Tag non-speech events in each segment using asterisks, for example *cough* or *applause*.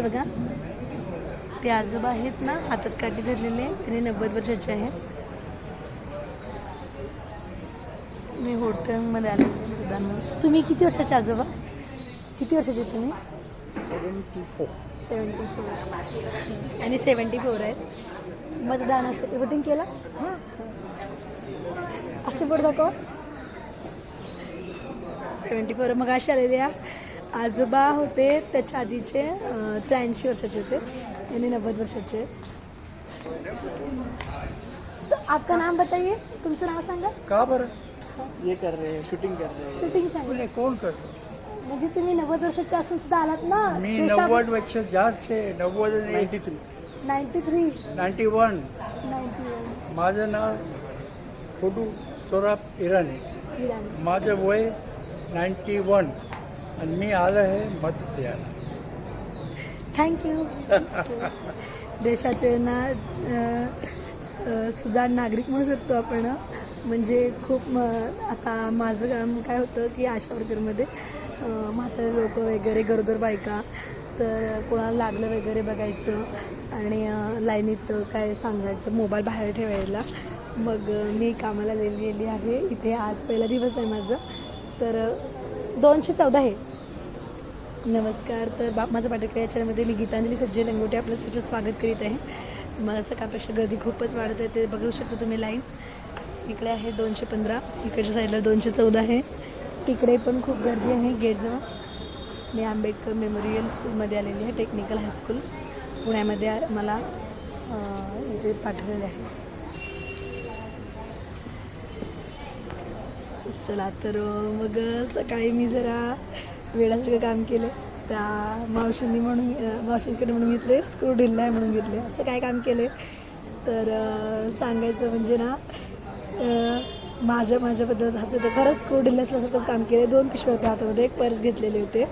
आहे बघा. ते आजोबा आहेत ना हातात काठी धरलेले त्यांनी नव्वद वर्षाचे आहे. मी हॉटेलमध्ये आले तुम्ही किती वर्षाचे आजोबा? किती वर्षाचे तुम्ही? Seventy four. आणि सेवन्टी फोर आहेत. मतदानासाठी वोटिंग केलं? असे बोट दाखव. सेवन्टी फोर मग असे आलेल्या आजोबा होते त्याच्या आधीचे त्र्याऐंशी वर्षाचे होते. यांनी नव्वद वर्षाचे. आपका नाम बताइए तुमचं नाव सांगा. कहाँ पर ये कर रहे हैं शूटिंग कर रहे हैं. शूटिंग सांगा. बोले कौन कर म्हणजे तुम्ही नव्वद वर्षाचे असून सुद्धा आलात ना? मी नव्वद वर्ष जास्त आहे. नव्वद ninety three ninety three ninety one ninety one माझं नाव फोटू सोराब इराणी. इराणी. माझं वय नाईन्टी वन आणि मी आलं हे मत द्यायला थँक्यू देशाचे ना सुजाण नागरिक म्हणू शकतो आपण. म्हणजे खूप म आता माझं काम काय होतं की आशा वर्करमध्ये म्हातारे लोक वगैरे गरोदर बायका तर कोणाला लागलं वगैरे बघायचं आणि लाईनीत काय सांगायचं मोबाईल बाहेर ठेवायला. मग मी कामाला गेलेली आहे. इथे आज पहिला दिवस आहे माझं. तर दोनशे चौदा आहे. नमस्कार तर बाप माझं पाटेकर याच्यामध्ये मी गीतांजली सज्जय लंगोटे आपलं सगळं स्वागत करीत आहे. मला सकाळपेक्षा गर्दी खूपच वाढत आहे ते बघू शकता तुम्ही लाईन इकडे आहे दोनशे पंधरा इकडच्या साईडला दोनशे चौदा आहे. तिकडे पण खूप गर्दी आहे गेटजवळ मी आंबेडकर मेमोरियल स्कूलमध्ये आलेली आहे टेक्निकल हायस्कूल पुण्यामध्ये मला इथे पाठवलेले आहे. चला तर मग सकाळी मी जरा वेळासारखं काम केलं. त्या मावशींनी म्हणून मावशींकडे म्हणून घेतले स्क्रू ढिल्ला आहे म्हणून घेतले. असं काय काम केले तर सांगायचं म्हणजे ना माझ्या माझ्याबद्दल हसं होतं. खरंच स्क्रू ढिल्ला असल्यासारखंच काम केलं दोन पिशव्या होत्या हातामध्ये. एक पर्स घेतलेले होते.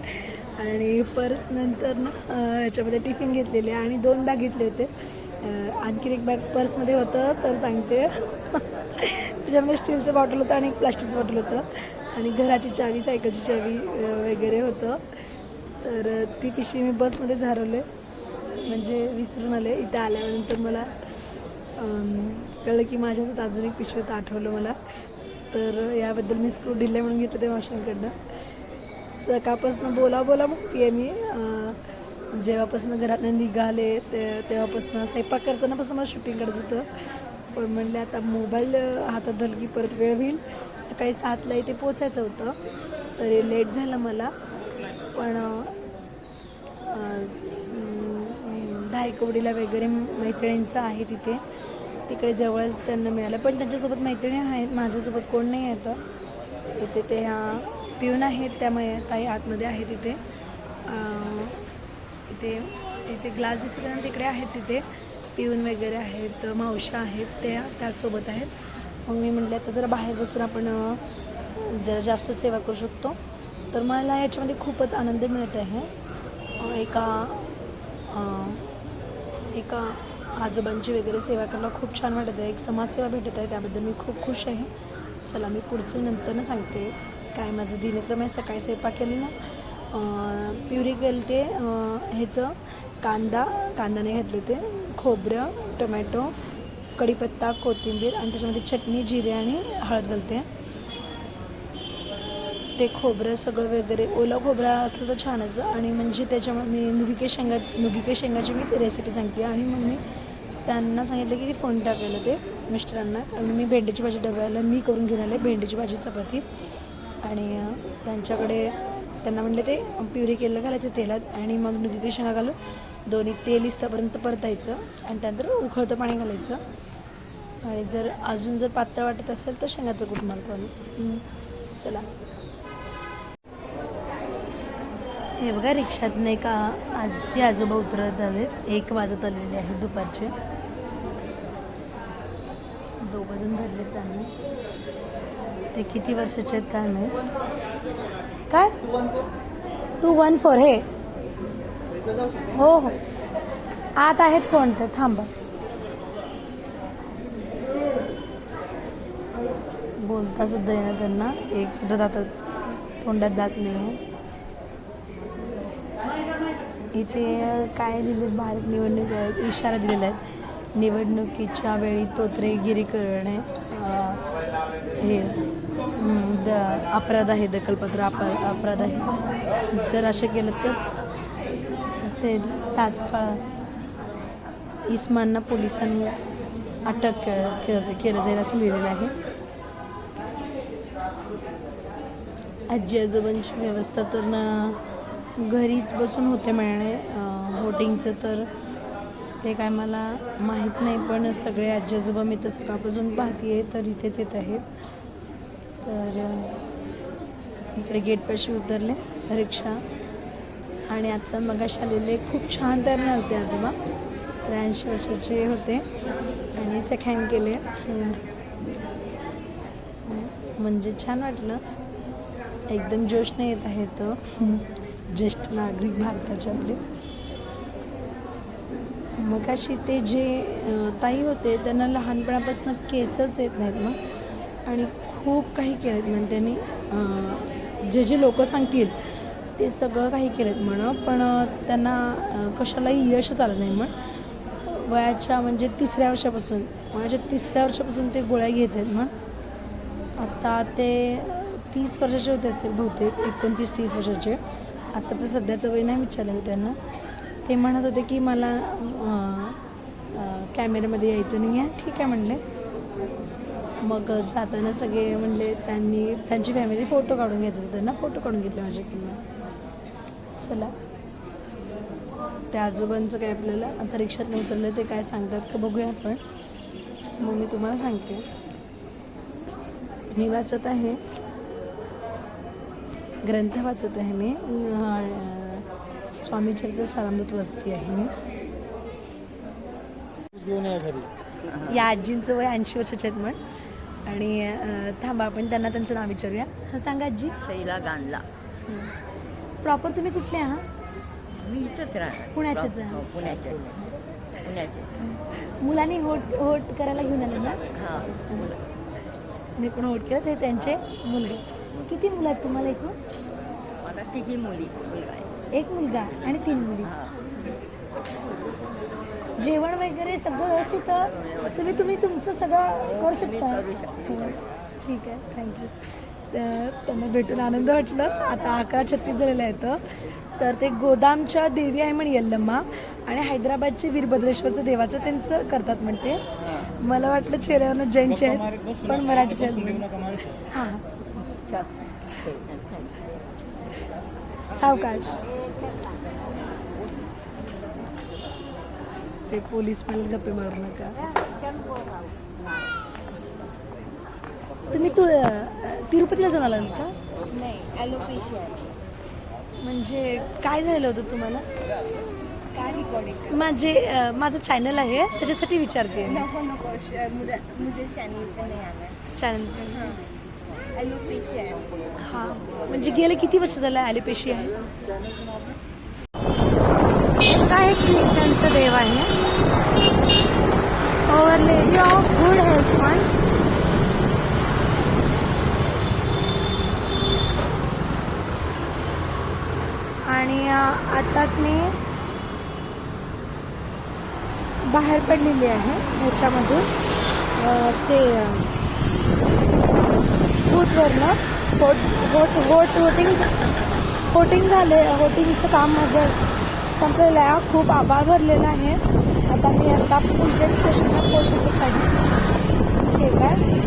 आणि पर्स नंतर ना याच्यामध्ये टिफिन घेतलेले आणि दोन बॅग घेतले होते. आणखीन एक बॅग पर्समध्ये होतं तर सांगते. *laughs* त्याच्यामध्ये स्टीलचं बॉटल होतं आणि एक प्लास्टिकचं बॉटल होतं. आणि घराची चावी सायकलची चावी वगैरे होतं. तर ती पिशवी मी बसमध्येच हरवले म्हणजे विसरून आले. इथं आल्यानंतर मला कळलं की माझ्या हातात अजून एक पिशवी आठवलं मला. तर याबद्दल मी स्क्रू ढिले म्हणून घेतलं ते माशांकडनं सकाळपासून बोला बोला म्हणते आहे मी जेव्हापासून घरातनं निघाले ते तेव्हापासून स्वयंपाक करतानापासून मला शूटिंग करायचं होतं. पण म्हणले आता मोबाईल हातात धरलं की परत वेळ होईल. सकाळी सातला इथे पोचायचं होतं. तरी लेट झालं मला. पण धायकवडीला वगैरे मैत्रिणींचं आहे तिथे. तिकडे जवळच त्यांना मिळालं. पण त्यांच्यासोबत मैत्रिणी आहेत. माझ्यासोबत कोण नाही येतं तिथे ते ह्या पिऊन आहेत. त्यामुळे ताई आतमध्ये आहे तिथे. इथे इथे ग्लास दिसत आहे ना तिकडे आहेत तिथे. पिऊन वगैरे आहेत. मावशा आहेत त्या त्याचसोबत आहेत. मग मी म्हटलं आता जरा बाहेर बसून आपण जरा जास्त सेवा करू शकतो. तर मला याच्यामध्ये खूपच आनंद मिळत आहे. एका एका आजोबांची वगैरे सेवा करायला खूप छान वाटत आहे. एक समाजसेवा भेटत आहे त्याबद्दल मी खूप खुश आहे. चला मी पुढचं नंतरनं सांगते काय माझं दिनक्रम आहे. सकाळी स्वयंपाक केली ना प्युरी केलं ते ह्याचं कांदा कांदाने घेतले ते खोबरं टोमॅटो कढीपत्ता कोथिंबीर आणि त्याच्यामध्ये चटणी जिरे आणि हळद घालते. ते खोबरं सगळं वगैरे ओला खोबरा असलं तर छानच आणि म्हणजे त्याच्यामध्ये मी नुगिके शेंगा नुगिके शेंगाची मी रेसिपी सांगते. आणि मग मी त्यांना सांगितलं की फोन टाकायला ते मिस्टरांना. आणि मी भेंडीची भाजी डब्याला मी करून घेऊन आले भेंडीची भाजी चपाती. आणि त्यांच्याकडे त्यांना म्हटलं ते प्युरी केलं घालायचं तेलात. आणि मग नुगिके शेंगा घालून दोन्ही तेल इस्तापर्यंत परतायचं. आणि त्यानंतर उखळतं पाणी घालायचं. आणि जर अजून जर पातळ वाटत असेल तर शेंगाचं कूट मारतो आम्ही. चला. हे बघा रिक्षात नाही का आजी आजोबा उतरत आलेत एक वाजत आलेले आहेत दुपारचे. दोघं जण भरले त्यांनी. ते किती वर्षाचे आहेत काय माहीत? काय? टू वन फोर हे. हो हो. आत आहेत कोण तर थांबा. बोलता सुद्धा येणार त्यांना. एक सुद्धा दातात तोंडात दात नाही हो. इथे काय दिले भारत निवडणूक इशारा दिलेला आहे. निवडणुकीच्या वेळी तोत्रेगिरी करणे हे द अपराध आहे दखलपत्र अपरा अपराध आहे. जर असं केलं तर? ते तात्काळ इस्मानना पोलिसांनी अटक के- केलं जाईल असं लिहिलेलं आहे. आजी आजोबांची व्यवस्था तर ना घरीच बसून होते मिळणे बोटिंगचं तर. ते काय मला माहीत नाही पण सगळे आजी आजोबा मी तर सकाळपासून पाहते तर इथेच येत आहेत. तर इकडे गेटपाशी उतरले रिक्षा. आणि आत्ता मगाशी आलेले खूप छान तयार होते आजोबा. त्र्याऐंशी वर्षाचे होते. आणि सेकँड केले. म्हणजे छान वाटलं. एकदम जोशने येत आहे ज्येष्ठ नागरिक भारताचे आपले. मग अशी ते जे ताई होते त्यांना लहानपणापासून केसच येत नाहीत मग. आणि खूप काही केलेत म्हणजे त्यांनी जे जे लोक सांगतील ते सगळं काही केलेत म्हणं. पण त्यांना कशालाही यशच आलं नाही म्हण. वयाच्या म्हणजे तिसऱ्या वर्षापासून वयाच्या तिसऱ्या वर्षापासून ते गोळ्या घेत आहेत म्हण. आता ते तीस वर्षाचे होते असेल बहुतेक एकोणतीस तीस वर्षाचे. आत्ताचं सध्याचं वय नाही विचारलं त्यांना. ते म्हणत होते की मला कॅमेऱ्यामध्ये यायचं नाही आहे ठीक आहे म्हणले. मग जाताना सगळे म्हणले त्यांनी त्यांची फॅमिली फोटो काढून घ्यायचा त्यांना फोटो काढून घेतले माझ्याकडनं चला. त्या आजोबांचं काय आपल्याला आता रिक्षात उतरलं ते काय सांगतात का बघूया आपण. मग मी तुम्हाला सांगते. मी वाचत आहे. ग्रंथ वाचत आहे मी. अं, स्वामी चरित्र सारामृत वाचते आहे मी. या आजींचं वय ऐंशी वर्षाचे आहेत म्हण. आणि थांबा आपण त्यांना त्यांचं नाव विचारूया. हा सांगा आजी. शैला गांधला प्रॉपर तुम्ही कुठले आहात? मी इथंच राहणार. पुण्याचेच आहे. हो, पुण्याचे. पुण्याचे. मुलांनी होट होट करायला घेऊन आले ना? हां मी पण होट केलं? ते त्यांचे मुलगे. किती मुलं आहेत तुम्हाला एकूण मला तिघी मुली मुलगा आहे. एक मुलगा आणि तीन मुली. हां. जेवण वगैरे सगळं व्यवस्थित अं, तुम्ही तुम्ही तुमचं सगळं करू शकता. हो. ठीक आहे. थँक्यू तर त्यांना भेटून आनंद वाटलं. आता अकरा छत्तीस झालेले आहेत. तर ते गोदामच्या देवी आहे म्हणे यल्लम्मा. आणि हैदराबादचे वीरभद्रेश्वरचं देवाचं त्यांचं करतात म्हणते मला वाटलं चेहऱ्यावरनं जैनचे आहेत पण मराठीचे आहेत. हां. सावकाश. ते पोलीस पण गप्पे मारू नका. तुम्ही तू तिरुपतीला जाऊन आला का नाही ॲलोपेशिया म्हणजे काय झालेलं होतं तुम्हाला? काय रिकॉर्डिंग माझे अं, माझं चॅनल आहे त्याच्यासाठी विचारते. नको नको श- मुझे मुझे चॅनल पे नहीं आना चॅनल ॲलोपेशिया है हां. म्हणजे गेले किती वर्ष झालं ॲलिपेशी आहे? काय ख्रिश्चनचं देव आहे. Our lady of good health fund आणि आताच मी बाहेर पडलेली आहे ह्याच्यामधून. ते अं, होट vote vote vote voting voting झाले. वोटिंगचं काम माझं संपलेलं आहे. खूप आभाळ भरलेला आहे. आता मी आता पुलगेट स्टेशनला पोहोचते खाली. ठीक आहे?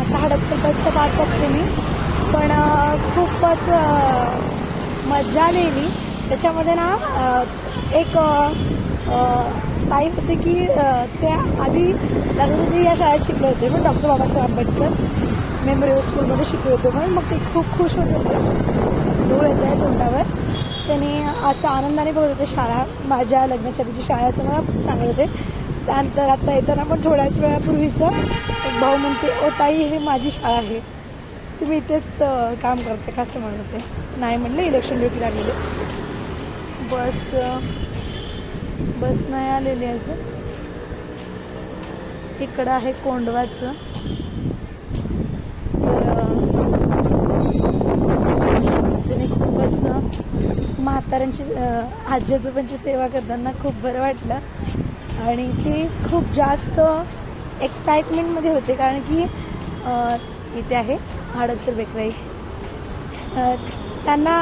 आता हडपसर वाट बघते मी. पण खूपच मजा आलेली. त्याच्यामध्ये ना एक ताई होते की त्या आधी लग्नदी या शाळेत शिकले होते. मग डॉक्टर बाबासाहेब आंबेडकर. मेमोरियल स्कूलमध्ये शिकले होतो मग ते खूप खुश होते होते. धूळ येत आहे तोंडावर. त्याने असं आनंदाने बघत होते शाळा माझ्या लग्नाच्या आधीची शाळा असं मला सांगत होते. त्यानंतर आता येताना पण थोड्याच वेळापूर्वीचं एक भाऊ म्हणते ओ ताई हे माझी शाळा आहे. तुम्ही इथेच काम करते का? असं म्हणत होते. नाही म्हणलं इलेक्शन ड्युटी लागलेली. बस बस नाही आलेली अजून. इकडं आहे कोंडवाचं. आजोबांची आजी आजोबांची सेवा करताना खूप बरं वाटलं. आणि ती खूप जास्त एक्साइटमेंटमध्ये होते कारण की इथे आहे हडपसर बेकराई त्यांना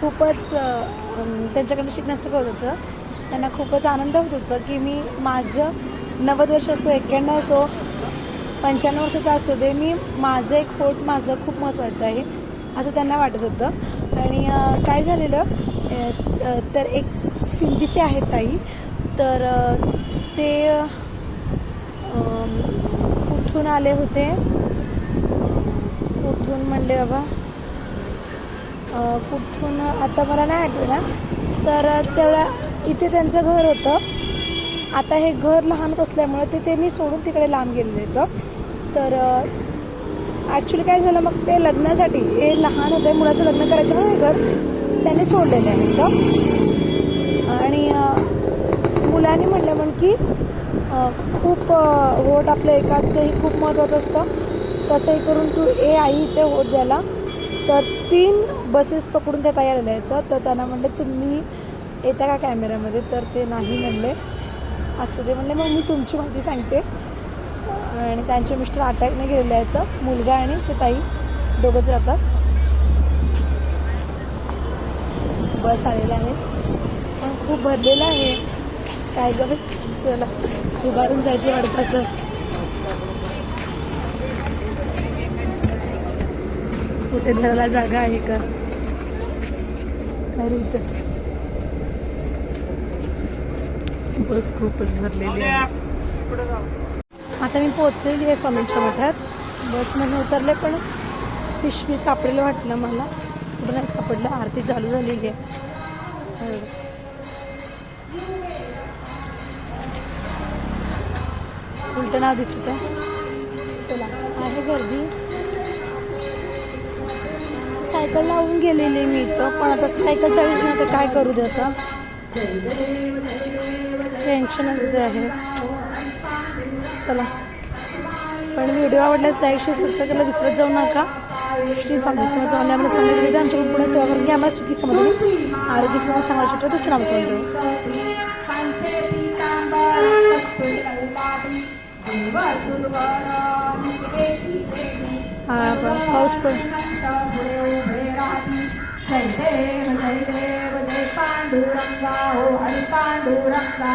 खूपच त्यांच्याकडनं शिकण्यासारखं होत होतं. त्यांना खूपच आनंद होत होतं की मी माझं नव्वद वर्ष असो एक्क्याण्णव असो पंच्याण्णव वर्षाचा असू दे मी माझं एक होट माझं खूप महत्त्वाचं आहे असं त्यांना वाटत होतं. आणि काय झालेलं तर एक सिंधीचे आहेत ताई. तर ते कुठून आले होते? कुठून म्हणले बाबा? कुठून आता मला नाही आठवणार तर तेवढा इथे त्यांचं घर होतं. आता हे घर लहान होत असल्यामुळं ते त्यांनी सोडून तिकडे लांब गेलेलं होतं. तर ॲक्च्युली काय झालं मग ते लग्नासाठी हे लहान होते मुलाचं लग्न करायचं म्हणून घर त्याने सोडलेलं आहे इथं आणि मुलाने मुलांनी म्हणलं म्हण की खूप वोट आपलं एकाचंही खूप महत्त्वाचं असतं. तसंही करून तू ए आई इथे वोट द्यायला. तर तीन बसेस पकडून त्या तयार आल्या आहेत. तर त्यांना म्हणले तुम्ही येता का कॅमेऱ्यामध्ये तर ते नाही म्हणले. असं ते म्हणले मग मी तुमची माहिती सांगते. आणि त्यांचे मिस्टर अटॅकने गेलेले आहेत. मुलगा आणि ते ताई दोघंच राहतात. बस आलेला आहे. पण खूप भरलेलं आहे. काय गं चला उभारून जायचं वाटतं तर कुठे धरायला जागा आहे का? अरे इथं. बस खूपच भरलेली आहे. आता मी पोहोचलेली आहे स्वामींच्या मठात. बसमध्ये उतरले पण पिशवी सापडेलं वाटलं मला. कुठं नाही सापडलं. आरती चालू झालेली आहे. उलट नाव दिसत. आहे चला आहे गर्दी. सायकल लावून गेलेली मी इथं. पण आता सायकलच्या वेळेस नाही तर काय करू दे आता टेन्शनच आहे. चला. पण व्हिडिओ आवडल्यास लाईक शेअर सबस्क्राईब करायला विसरत जाऊ नका. श्री स्वामी समर्थ आम्हाला चांगले विविध पुढे सेवा करून घ्या. आम्हाला सुखी समजली आरोग्य सेवा चांगला शिकतो तुझं नाम समजतो पाऊस पण. पांडुरंगा हो हरी पांडुरंगा